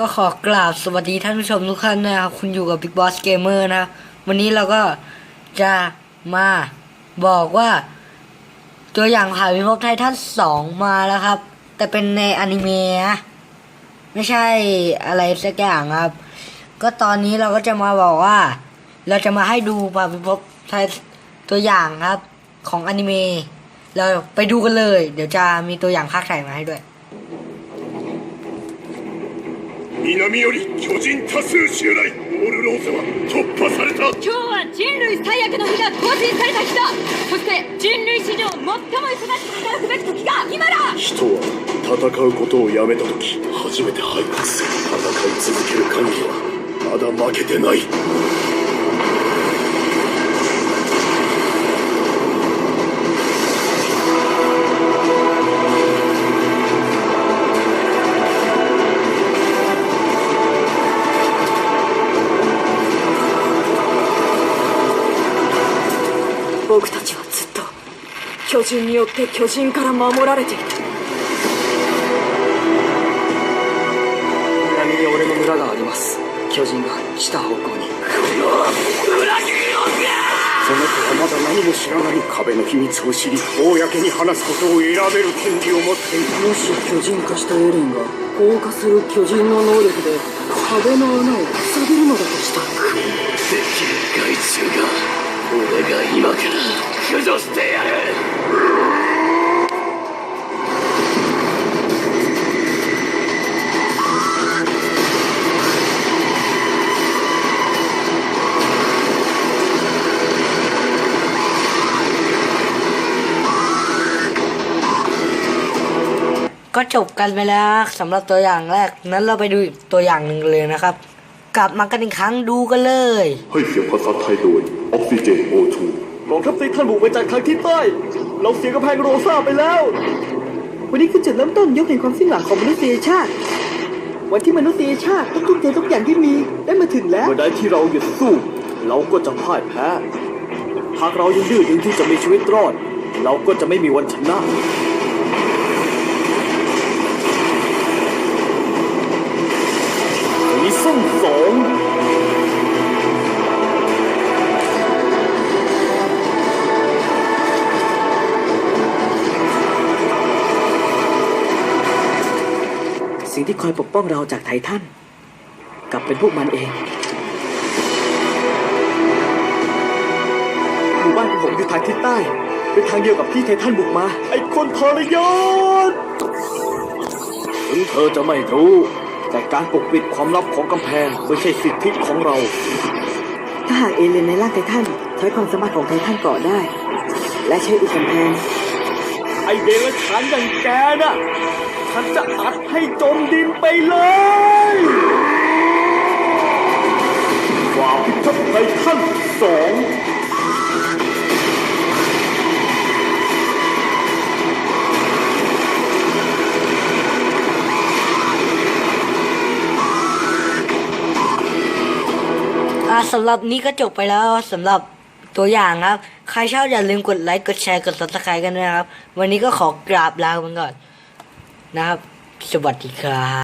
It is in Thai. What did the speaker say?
ก็ขอกราบสวัสดีท่านผู้ชมทุกท่านนะครับ คุณอยู่กับ Big Boss Gamer นะครับ วันนี้เราก็จะมาบอกว่า ตัวอย่างผ่านพิภพไททันสองมาแล้วครับ แต่เป็นในอนิเมะนะไม่ใช่อะไรสักอย่างครับ ก็ตอนนี้เราก็จะมาบอกว่า เราจะมาให้ดูผ่านพิภพไทตัวอย่างครับ ของอนิเมะเราไปดูกันเลย เดี๋ยวจะมีตัวอย่างภาคไทยมาให้ด้วย 南より巨人多数襲来オールローズは突破された。今日は人類最悪の日が更新された日だ。そして人類史上最も忙しく働くべき時が今だ。人は戦うことをやめた時初めて敗北する戦い続ける限りはまだ負けてない巨人によって巨人から守られていた。南に俺の村があります。巨人が来た方向に。その子はまだ何も知らない壁の秘密を知り公に話すことを選べる権利を持っているもし巨人化したエレンが硬化する巨人の能力で壁の穴を塞げるのだとしたら。できる害虫が俺が今から駆除してやる ก็จบกันไปแล้วสำหรับตัวอย่างแรก นั้นเราไปดูอีกตัวอย่างหนึ่งเลยนะครับ กลับมากันอีกครั้งดูกันเลย ให้เสียงภาษาไทยโดยออกซิเจนโอทูกองทัพไททันบุกไปจากทางทิศใต้ เราเสียกำแพงโรซ่าไปแล้ว วันนี้คือจุดเริ่มต้นยุคแห่งความสิ้นหวังของมนุษยชาติ วันที่มนุษยชาติต้องทุ่มเททุกอย่างที่มีได้มาถึงแล้ว เมื่อใดที่เราหยุดสู้ เราก็จะพ่ายแพ้ หากเรายังดื้อดึงที่จะมีชีวิตรอด เราก็จะไม่มีวันชนะ สิ่งที่คอยปกป้องเราจากไททันกลับเป็นพวกมันเองหมู่บ้านของผมอยู่ทางทิศใต้เป็นทางเดียวกับที่ไททันบุกมา ไอ้คนทรยศถึงเธอจะไม่รู้ แต่การปกปิดความลับของกำแพงไม่ใช่สิทธิของเรา ถ้าหากเอเลนในร่างไททันใช้ความสามารถของไททันก่อได้ และใช้อุปกรณ์ไอเดรัจฉานอย่างแกน่ะ ฉันจะอัดให้จมดินไปเลยความพิทักษ์ไททันสองอ่าสำหรับนี้ก็จบไปแล้วสำหรับตัวอย่างครับ ใครชอบอย่าลืมกดไลค์ กดแชร์ กด subscribe กันนะครับ วันนี้ก็ขอกราบลาไปก่อน นะครับ สวัสดีครับ